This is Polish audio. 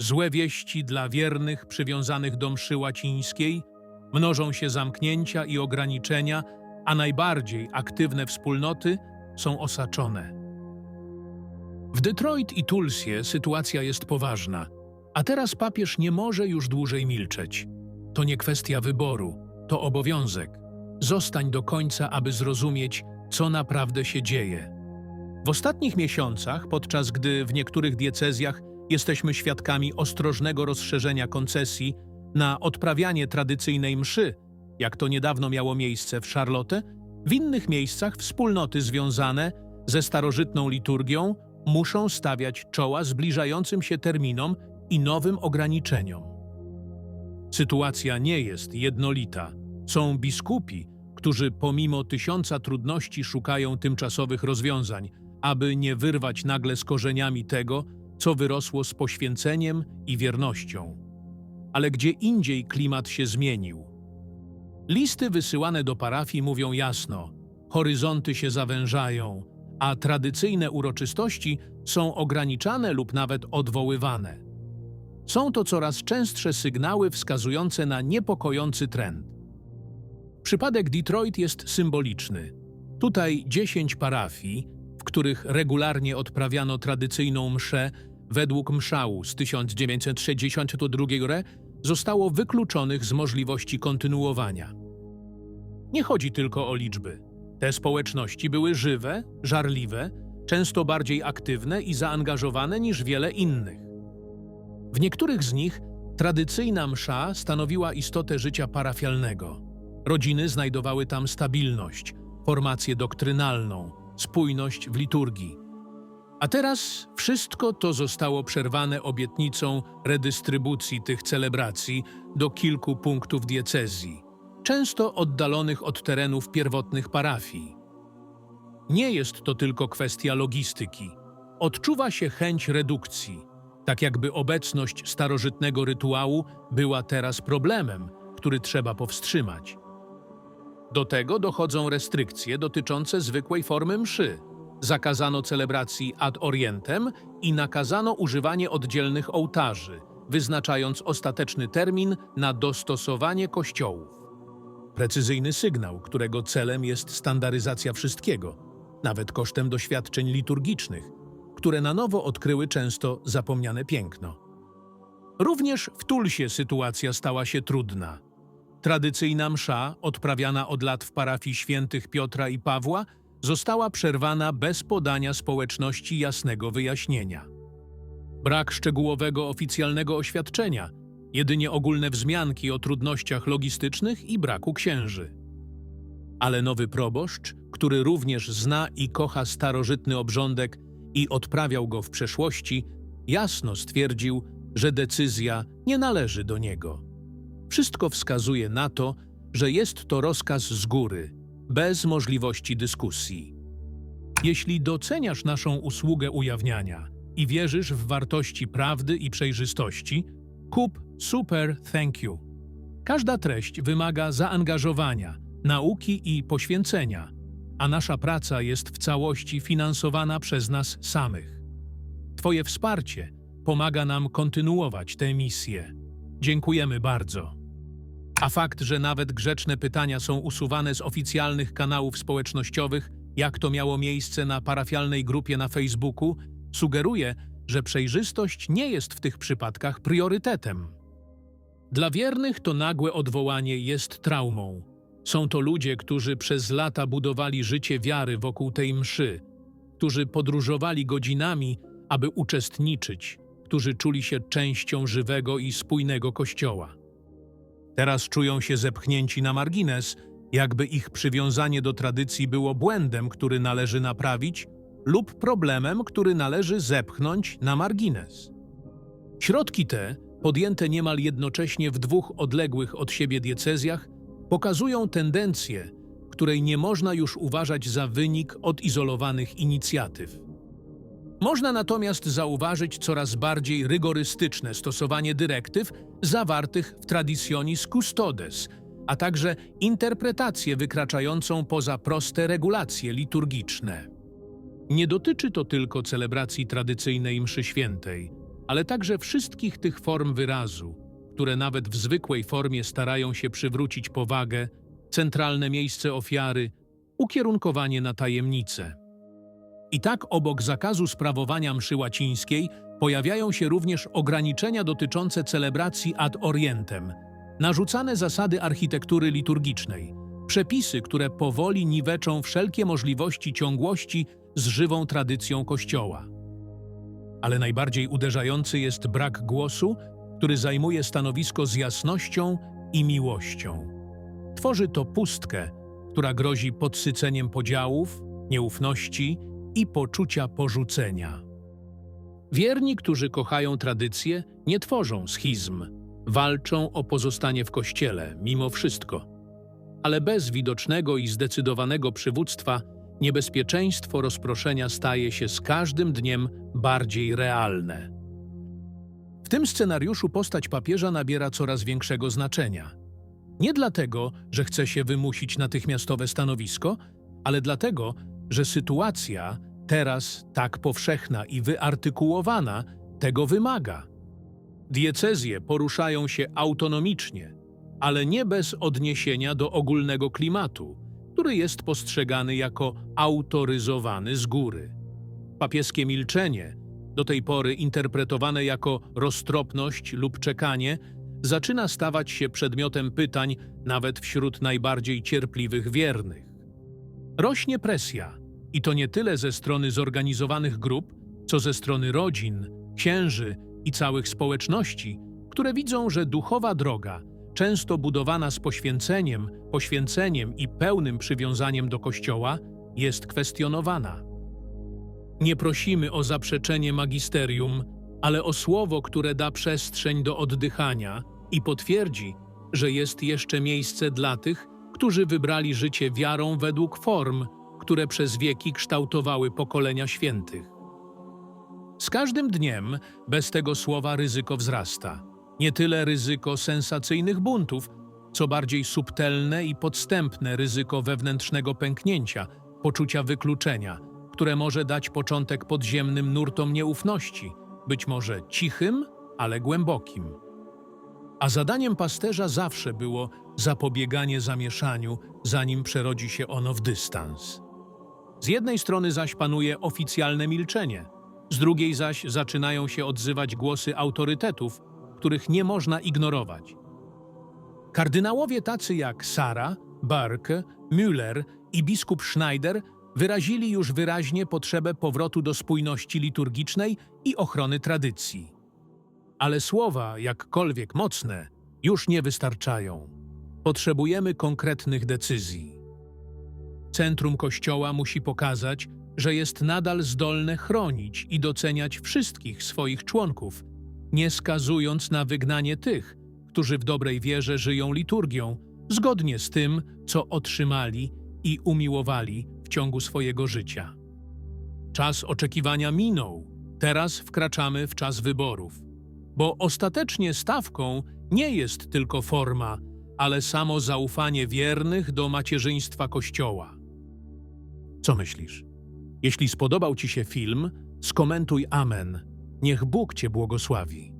złe wieści dla wiernych przywiązanych do mszy łacińskiej, mnożą się zamknięcia i ograniczenia, a najbardziej aktywne wspólnoty są osaczone. W Detroit i Tulsie sytuacja jest poważna, a teraz papież nie może już dłużej milczeć. To nie kwestia wyboru, to obowiązek. Zostań do końca, aby zrozumieć, co naprawdę się dzieje. W ostatnich miesiącach, podczas gdy w niektórych diecezjach jesteśmy świadkami ostrożnego rozszerzenia koncesji na odprawianie tradycyjnej mszy, jak to niedawno miało miejsce w Charlotte, w innych miejscach wspólnoty związane ze starożytną liturgią muszą stawiać czoła zbliżającym się terminom i nowym ograniczeniom. Sytuacja nie jest jednolita. Są biskupi, którzy pomimo tysiąca trudności szukają tymczasowych rozwiązań, aby nie wyrwać nagle z korzeniami tego, co wyrosło z poświęceniem i wiernością. Ale gdzie indziej klimat się zmienił. Listy wysyłane do parafii mówią jasno: horyzonty się zawężają, a tradycyjne uroczystości są ograniczane lub nawet odwoływane. Są to coraz częstsze sygnały wskazujące na niepokojący trend. Przypadek Detroit jest symboliczny. Tutaj 10 parafii, w których regularnie odprawiano tradycyjną mszę według mszału z 1962 r., zostało wykluczonych z możliwości kontynuowania. Nie chodzi tylko o liczby. Te społeczności były żywe, żarliwe, często bardziej aktywne i zaangażowane niż wiele innych. W niektórych z nich tradycyjna msza stanowiła istotę życia parafialnego. Rodziny znajdowały tam stabilność, formację doktrynalną, spójność w liturgii. A teraz wszystko to zostało przerwane obietnicą redystrybucji tych celebracji do kilku punktów diecezji, często oddalonych od terenów pierwotnych parafii. Nie jest to tylko kwestia logistyki. Odczuwa się chęć redukcji, tak jakby obecność starożytnego rytuału była teraz problemem, który trzeba powstrzymać. Do tego dochodzą restrykcje dotyczące zwykłej formy mszy. Zakazano celebracji ad orientem i nakazano używanie oddzielnych ołtarzy, wyznaczając ostateczny termin na dostosowanie kościołów. Precyzyjny sygnał, którego celem jest standaryzacja wszystkiego, nawet kosztem doświadczeń liturgicznych, które na nowo odkryły często zapomniane piękno. Również w Tulsie sytuacja stała się trudna. Tradycyjna msza, odprawiana od lat w parafii świętych Piotra i Pawła, została przerwana bez podania społeczności jasnego wyjaśnienia. Brak szczegółowego oficjalnego oświadczenia, jedynie ogólne wzmianki o trudnościach logistycznych i braku księży. Ale nowy proboszcz, który również zna i kocha starożytny obrządek i odprawiał go w przeszłości, jasno stwierdził, że decyzja nie należy do niego. Wszystko wskazuje na to, że jest to rozkaz z góry, bez możliwości dyskusji. Jeśli doceniasz naszą usługę ujawniania i wierzysz w wartości prawdy i przejrzystości, kup Super Thank You. Każda treść wymaga zaangażowania, nauki i poświęcenia, a nasza praca jest w całości finansowana przez nas samych. Twoje wsparcie pomaga nam kontynuować tę misję. Dziękujemy bardzo. A fakt, że nawet grzeczne pytania są usuwane z oficjalnych kanałów społecznościowych, jak to miało miejsce na parafialnej grupie na Facebooku, sugeruje, że przejrzystość nie jest w tych przypadkach priorytetem. Dla wiernych to nagłe odwołanie jest traumą. Są to ludzie, którzy przez lata budowali życie wiary wokół tej mszy, którzy podróżowali godzinami, aby uczestniczyć, którzy czuli się częścią żywego i spójnego kościoła. Teraz czują się zepchnięci na margines, jakby ich przywiązanie do tradycji było błędem, który należy naprawić, lub problemem, który należy zepchnąć na margines. Środki te, podjęte niemal jednocześnie w dwóch odległych od siebie diecezjach, pokazują tendencję, której nie można już uważać za wynik odizolowanych inicjatyw. Można natomiast zauważyć coraz bardziej rygorystyczne stosowanie dyrektyw zawartych w Traditionis Custodes, a także interpretację wykraczającą poza proste regulacje liturgiczne. Nie dotyczy to tylko celebracji tradycyjnej mszy świętej, ale także wszystkich tych form wyrazu, które nawet w zwykłej formie starają się przywrócić powagę, centralne miejsce ofiary, ukierunkowanie na tajemnicę. I tak obok zakazu sprawowania mszy łacińskiej pojawiają się również ograniczenia dotyczące celebracji ad orientem, narzucane zasady architektury liturgicznej, przepisy, które powoli niweczą wszelkie możliwości ciągłości z żywą tradycją Kościoła. Ale najbardziej uderzający jest brak głosu, który zajmuje stanowisko z jasnością i miłością. Tworzy to pustkę, która grozi podsyceniem podziałów, nieufności i poczucia porzucenia. Wierni, którzy kochają tradycję, nie tworzą schizm, walczą o pozostanie w kościele mimo wszystko. Ale bez widocznego i zdecydowanego przywództwa niebezpieczeństwo rozproszenia staje się z każdym dniem bardziej realne. W tym scenariuszu postać papieża nabiera coraz większego znaczenia. Nie dlatego, że chce się wymusić natychmiastowe stanowisko, ale dlatego, że sytuacja, teraz tak powszechna i wyartykułowana, tego wymaga. Diecezje poruszają się autonomicznie, ale nie bez odniesienia do ogólnego klimatu, który jest postrzegany jako autoryzowany z góry. Papieskie milczenie, do tej pory interpretowane jako roztropność lub czekanie, zaczyna stawać się przedmiotem pytań nawet wśród najbardziej cierpliwych wiernych. Rośnie presja, i to nie tyle ze strony zorganizowanych grup, co ze strony rodzin, księży i całych społeczności, które widzą, że duchowa droga, często budowana z poświęceniem, poświęceniem i pełnym przywiązaniem do Kościoła, jest kwestionowana. Nie prosimy o zaprzeczenie magisterium, ale o słowo, które da przestrzeń do oddychania i potwierdzi, że jest jeszcze miejsce dla tych, którzy wybrali życie wiarą według form, które przez wieki kształtowały pokolenia świętych. Z każdym dniem bez tego słowa ryzyko wzrasta. Nie tyle ryzyko sensacyjnych buntów, co bardziej subtelne i podstępne ryzyko wewnętrznego pęknięcia, poczucia wykluczenia, które może dać początek podziemnym nurtom nieufności, być może cichym, ale głębokim. A zadaniem pasterza zawsze było zapobieganie zamieszaniu, zanim przerodzi się ono w dystans. Z jednej strony zaś panuje oficjalne milczenie, z drugiej zaś zaczynają się odzywać głosy autorytetów, których nie można ignorować. Kardynałowie tacy jak Sara, Burke, Müller i biskup Schneider wyrazili już wyraźnie potrzebę powrotu do spójności liturgicznej i ochrony tradycji. Ale słowa, jakkolwiek mocne, już nie wystarczają. Potrzebujemy konkretnych decyzji. Centrum Kościoła musi pokazać, że jest nadal zdolne chronić i doceniać wszystkich swoich członków, nie skazując na wygnanie tych, którzy w dobrej wierze żyją liturgią, zgodnie z tym, co otrzymali i umiłowali w ciągu swojego życia. Czas oczekiwania minął, teraz wkraczamy w czas wyborów, bo ostatecznie stawką nie jest tylko forma, ale samo zaufanie wiernych do macierzyństwa Kościoła. Co myślisz? Jeśli spodobał Ci się film, skomentuj Amen. Niech Bóg Cię błogosławi.